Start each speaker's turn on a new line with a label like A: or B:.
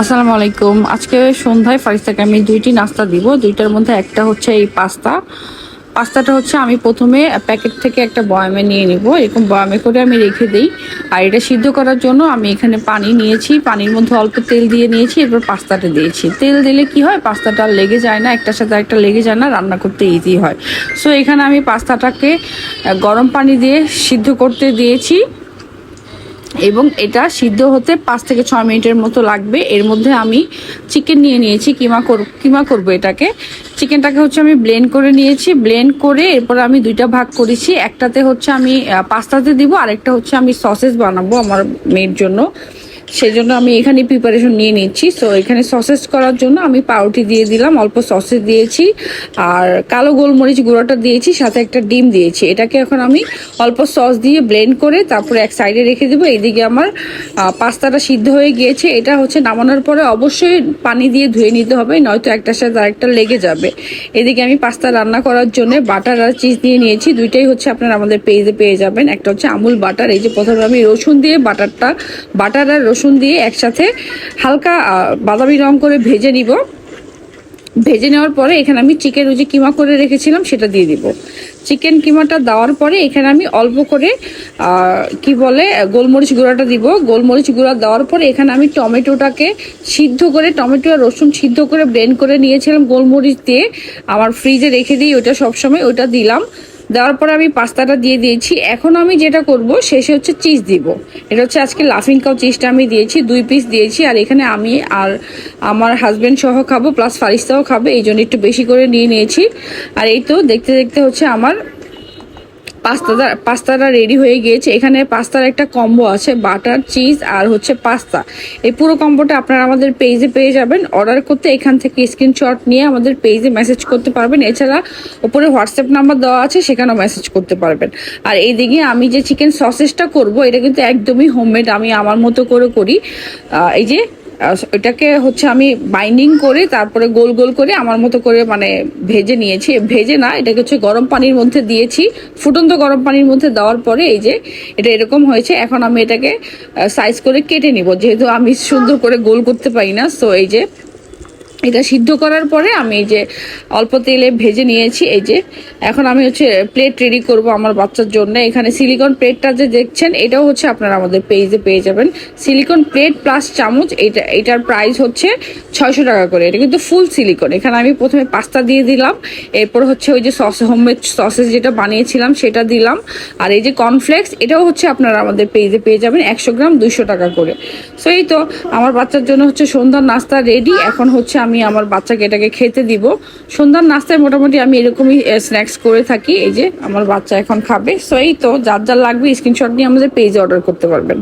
A: আসসালামু আলাইকুম। আজকে সন্ধ্যায় ফারিস্তাকে আমি দুইটি নাস্তা দিব। দুইটার মধ্যে একটা হচ্ছে এই পাস্তা। পাস্তাটা হচ্ছে আমি প্রথমে প্যাকেট থেকে একটা বয়ামে নিয়ে নিব। এরকম বয়ামে করে আমি রেখে দিই। আর এটা সিদ্ধ করার জন্য আমি এখানে পানি নিয়েছি। পানির মধ্যে অল্প তেল দিয়ে নিয়েছি, এরপর পাস্তাটা দিয়েছি। তেল দিলে কি হয়? পাস্তাটা লেগে যায় না, একটার সাথে একটা লেগে যায় না, রান্না করতে ইজি হয়। সো এখানে আমি পাস্তাটাকে গরম পানি দিয়ে সিদ্ধ করতে দিয়েছি। এবং এটা সিদ্ধ হতে পাঁচ থেকে ছয় মিনিটের মতো লাগবে। এর মধ্যে আমি চিকেন নিয়ে নিয়েছি, কিমা কর কিমা করব এটাকে। চিকেনটাকে হচ্ছে আমি ব্লেন্ড করে নিয়েছি। ব্লেন্ড করে এরপর আমি দুইটা ভাগ করেছি। একটাতে হচ্ছে আমি পাস্তাতে দিব, আরেকটা হচ্ছে আমি সসেস বানাবো আমার মেয়ের জন্য। সেই জন্য আমি এখানে প্রিপারেশন নিয়ে নিচ্ছি। সো এখানে সসেস করার জন্য আমি পাউরুটি দিয়ে দিলাম, অল্প সসেস দিয়েছি, আর কালো গোলমরিচ গুঁড়োটা দিয়েছি, সাথে একটা ডিম দিয়েছি। এটাকে এখন আমি অল্প সস দিয়ে ব্লেন্ড করে তারপরে এক সাইডে রেখে দেবো। এইদিকে আমার পাস্তাটা সিদ্ধ হয়ে গিয়েছে। এটা হচ্ছে নামানোর পরে অবশ্যই পানি দিয়ে ধুয়ে নিতে হবে, নয়তো একটার সাথে আরেকটা লেগে যাবে। এদিকে আমি পাস্তা রান্না করার জন্য বাটার আর চিজ দিয়ে নিয়েছি। দুইটাই হচ্ছে আপনারা আমাদের পেজে পেয়ে যাবেন। একটা হচ্ছে আমুল বাটার, এই যে প্রথমে আমি রসুন দিয়ে বাটারটা, বাটার আর রসুন দিয়ে একসাথে হালকা বাদামি রং করে ভেজে নিব। ভেজে নেওয়ার পরে এখানে আমি চিকেন ওই যে কিমা করে রেখেছিলাম সেটা দিয়ে দিব। চিকেন কিমাটা দেওয়ার পরে এখানে আমি অল্প করে কি বলে, গোলমরিচ গুঁড়াটা দিব। গোলমরিচ গুঁড়া দেওয়ার পরে এখানে আমি টমেটোটাকে সিদ্ধ করে, টমেটো আর রসুন সিদ্ধ করে ব্লেন্ড করে নিয়েছিলাম গোলমরিচ দিয়ে। আমার ফ্রিজে রেখে দিই, ওইটা সবসময় ওইটা দিলাম। দেওয়ার পর আমি পাস্তাটা দিয়ে দিয়েছি। এখন আমি যেটা করব, শেষে হচ্ছে চিজ দিব। এটা হচ্ছে আজকে লাফিং কাউ চিজটা আমি দিয়েছি, দুই পিস দিয়েছি, আর এখানে আমি আর আমার হাজব্যান্ড সহ খাব প্লাস ফারিস্তাও খাবে, এই জন্য একটু বেশি করে নিয়ে নিয়েছি। আর এই তো দেখতে দেখতে হচ্ছে আমার পাস্তাটা পাস্তাটা রেডি হয়ে গিয়েছে। এখানে পাস্তার একটা কম্বো আছে বাটার চিজ আর হচ্ছে পাস্তা এই পুরো কম্বোটা আপনারা আমাদের পেজে পেয়ে যাবেন। অর্ডার করতে এখান থেকে স্ক্রিনশট নিয়ে আমাদের পেজে মেসেজ করতে পারবেন। এছাড়া ওপরে হোয়াটসঅ্যাপ নাম্বার দেওয়া আছে, সেখানেও মেসেজ করতে পারবেন। আর এইদিকে আমি যে চিকেন সসেসটা করব, এটা কিন্তু একদমই হোমমেড আমি আমার মতো করে করি। এই যে এটাকে হচ্ছে আমি বাইন্ডিং করে তারপরে গোল গোল করে আমার মতো করে মানে ভেজে নিয়েছি। ভেজে না, এটাকে হচ্ছে গরম পানির মধ্যে দিয়েছি। ফুটন্ত গরম পানির মধ্যে দেওয়ার পরে এই যে এটা এরকম হয়েছে, এখন আমি এটাকে সাইজ করে কেটে নিব। যেহেতু আমি সুন্দর করে গোল করতে পারি না সো এই যে এটা সিদ্ধ করার পরে আমি এই যে অল্প তেলে ভেজে নিয়েছি, এই যে। এখন আমি হচ্ছে প্লেট রেডি করব আমার বাচ্চার জন্য। এখানে সিলিকন প্লেটটা যে দেখছেন, এটাও হচ্ছে আপনারা আমাদের পেজে পেয়ে যাবেন। সিলিকন প্লেট প্লাস চামচ, এটা, এটার প্রাইস হচ্ছে ছয়শো টাকা করে। এটা কিন্তু ফুল সিলিকন এখানে আমি প্রথমে পাস্তা দিয়ে দিলাম, এরপর হচ্ছে ওই যে সস হোমমেড সসেস যেটা বানিয়েছিলাম, সেটা দিলাম। আর এই যে কর্নফ্লেক্স এটাও হচ্ছে আপনারা আমাদের পেজে পেয়ে যাবেন, একশো গ্রাম দুইশো টাকা করে। সো এই তো, আমার বাচ্চার জন্য হচ্ছে সন্ধ্যার নাস্তা রেডি এখন হচ্ছে আমি আমার বাচ্চাকে এটাকে খেতে দিব। সন্ধ্যার নাস্তায় মোটামুটি আমি এরকমই স্ন্যাক্স করে থাকি। এই যে আমার বাচ্চা এখন খাবে। সো এই তো, যার যার লাগবে স্ক্রিনশট নিয়ে আমাদের পেজে অর্ডার করতে পারবেন।